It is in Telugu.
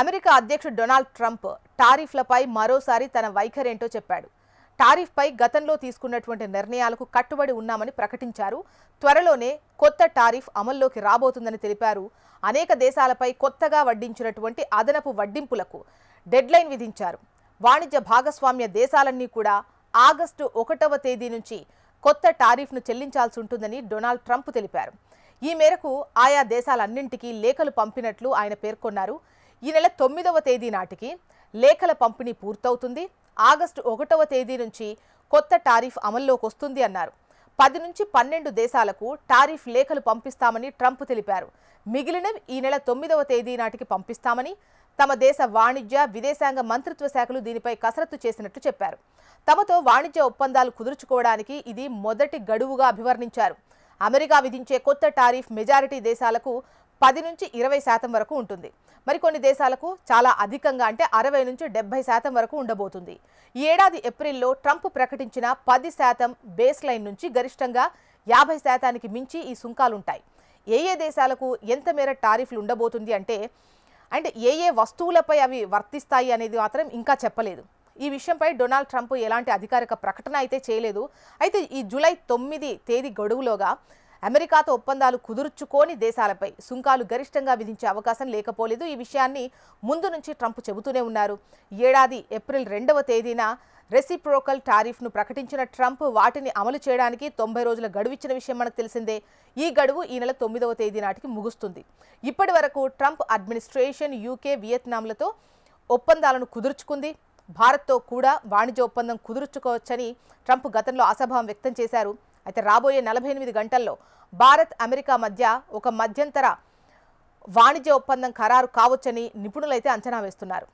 అమెరికా అధ్యక్షుడు డొనాల్డ్ ట్రంప్ టారిఫ్లపై మరోసారి తన వైఖరేంటో చెప్పాడు. టారిఫ్పై గతంలో తీసుకున్నటువంటి నిర్ణయాలకు కట్టుబడి ఉన్నామని ప్రకటించారు. త్వరలోనే కొత్త టారిఫ్ అమల్లోకి రాబోతుందని తెలిపారు. అనేక దేశాలపై కొత్తగా వడ్డించినటువంటి అదనపు వడ్డింపులకు డెడ్లైన్ విధించారు. వాణిజ్య భాగస్వామ్య దేశాలన్నీ కూడా ఆగస్టు ఒకటవ తేదీ నుంచి కొత్త టారిఫ్ను చెల్లించాల్సి ఉంటుందని డొనాల్డ్ ట్రంప్ తెలిపారు. ఈ మేరకు ఆయా దేశాలన్నింటికీ లేఖలు పంపినట్లు ఆయన పేర్కొన్నారు. ఈ నెల తొమ్మిదవ తేదీ నాటికి లేఖల పంపిణీ పూర్తవుతుంది. ఆగస్టు ఒకటవ తేదీ నుంచి కొత్త టారిఫ్ అమల్లోకి వస్తుంది అన్నారు. పది నుంచి పన్నెండు దేశాలకు టారిఫ్ లేఖలు పంపిస్తామని ట్రంప్ తెలిపారు. మిగిలినవి ఈ నెల తొమ్మిదవ తేదీ నాటికి పంపిస్తామని తమ దేశ వాణిజ్య విదేశాంగ మంత్రిత్వ శాఖలు దీనిపై కసరత్తు చేసినట్లు చెప్పారు. తమతో వాణిజ్య ఒప్పందాలు కుదుర్చుకోవడానికి ఇది మొదటి గడువుగా అభివర్ణించారు. అమెరికా విధించే కొత్త టారిఫ్ మెజారిటీ దేశాలకు పది నుంచి ఇరవై శాతం వరకు ఉంటుంది. మరికొన్ని దేశాలకు చాలా అధికంగా అంటే అరవై నుంచి డెబ్బై శాతం వరకు ఉండబోతుంది. ఈ ఏడాది ఏప్రిల్లో ట్రంప్ ప్రకటించిన పది శాతం బేస్ లైన్ నుంచి గరిష్టంగా యాభై శాతానికి మించి ఈ సుంకాలుంటాయి. ఏ ఏ దేశాలకు ఎంత మేర టారిఫ్లు ఉండబోతుంది అంటే అండ్ ఏ ఏ వస్తువులపై అవి వర్తిస్తాయి అనేది మాత్రం ఇంకా చెప్పలేదు. ఈ విషయంపై డొనాల్డ్ ట్రంప్ ఎలాంటి అధికారిక ప్రకటన అయితే చేయలేదు. అయితే ఈ జూలై తొమ్మిది తేదీ గడువులోగా అమెరికాతో ఒప్పందాలు కుదుర్చుకోని దేశాలపై సుంకాలు గరిష్టంగా విధించే అవకాశం లేకపోలేదు. ఈ విషయాన్ని ముందు నుంచి ట్రంప్ చెబుతూనే ఉన్నారు. ఏడాది ఏప్రిల్ రెండవ తేదీన రెసిప్రోకల్ టారిఫ్ను ప్రకటించిన ట్రంప్ వాటిని అమలు చేయడానికి తొంభై రోజుల గడువిచ్చిన విషయం మనకు తెలిసిందే. ఈ గడువు ఈ నెల తొమ్మిదవ తేదీ నాటికి ముగుస్తుంది. ఇప్పటి వరకు ట్రంప్ అడ్మినిస్ట్రేషన్ యూకే వియత్నాంలతో ఒప్పందాలను కుదుర్చుకుంది. భారత్తో కూడా వాణిజ్య ఒప్పందం కుదుర్చుకోవచ్చని ట్రంప్ గతంలో అసభావం వ్యక్తం చేశారు. అయితే రాబోయే నలభై ఎనిమిది గంటల్లో భారత్ అమెరికా మధ్య ఒక మధ్యంతర వాణిజ్య ఒప్పందం ఖరారు కావచ్చని నిపుణులైతే అంచనా వేస్తున్నారు.